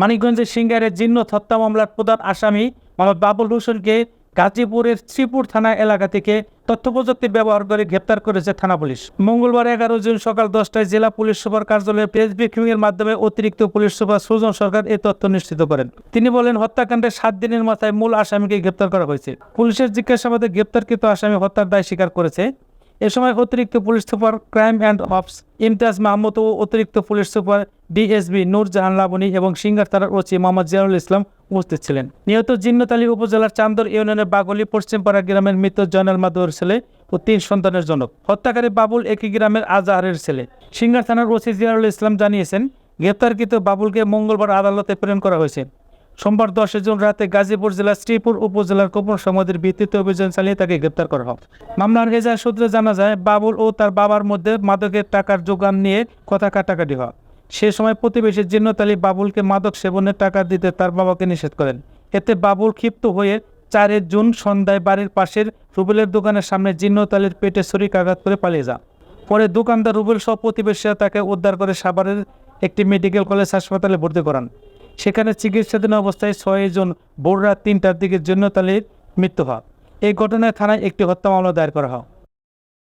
মানিকগঞ্জের সিঙ্গারের জিন্নত হত্যা মামলার প্রধান আসামি মোহাম্মদ বাবুল হোসেনকে গাজীপুরের শ্রীপুর থানা এলাকা থেকে তথ্য প্রযুক্তি ব্যবহার করে গ্রেপ্তার করেছে থানা পুলিশ। মঙ্গলবার এগারো জুন সকাল দশটায় জেলা পুলিশ সুপার কার্যালয়ে প্রেস ব্রিফিং এর মাধ্যমে অতিরিক্ত পুলিশ সুপার সুজন সরকার এই তথ্য নিশ্চিত করেন। তিনি বলেন, হত্যাকাণ্ডের সাত দিনের মাথায় মূল আসামিকে গ্রেপ্তার করা হয়েছে। পুলিশের জিজ্ঞাসাবাদে গ্রেপ্তারকৃত আসামি হত্যার দায় স্বীকার করেছে। এ সময় অতিরিক্ত police super crime and ops Imtiaz Mahmud ও অতিরিক্ত police super DSB Nurjahan Laboni এবং সিঙ্গার থানার ওসি মোহাম্মদ জিয়াউল ইসলাম উপস্থিত ছিলেন। নিহত জিন্নতালী উপজেলার চান্দর ইউনিয়নের বাগলি পশ্চিমপাড়া গ্রামের মৃত জয়নাল মাদুর ছেলে ও তিন সন্তানের জনক। হত্যাকারী বাবুল একই গ্রামের আজাহারের ছেলে। সিঙ্গার থানার ওসি জিয়াউল ইসলাম জানিয়েছেন, গ্রেপ্তারকৃত বাবুলকে মঙ্গলবার আদালতে প্রেরণ করা হয়েছে। সোমবার দশই জুন রাতে গাজীপুর জেলার শ্রীপুর উপজেলার কোপন সমাধির ভিত্তিতে অভিযান চালিয়ে তাকে গ্রেপ্তার করা হয়। মামলার এজাহার সূত্রে জানা যায়, বাবুল ও তার বাবার মধ্যে মাদকের টাকার যোগান নিয়ে কথা কাটাকাটি হয়। সে সময় প্রতিবেশী জিন্নতালী বাবুলকে মাদক সেবনের টাকা দিতে তার বাবাকে নিষেধ করেন। এতে বাবুল ক্ষিপ্ত হয়ে চারের জুন সন্ধ্যায় বাড়ির পাশের রুবেলের দোকানের সামনে জিন্নতালির পেটে ছুরিকাঘাত করে পালিয়ে যান। পরে দোকানদার রুবেল সহ প্রতিবেশীরা তাকে উদ্ধার করে সাভারের একটি মেডিকেল কলেজ হাসপাতালে ভর্তি করান। সেখানে চিকিৎসাধীন অবস্থায় ছয় জন রাত তিনটার দিকে জন্যতালির মৃত্যু হয়। এই ঘটনায় থানায় একটি হত্যা মামলা দায়ের করা হয়।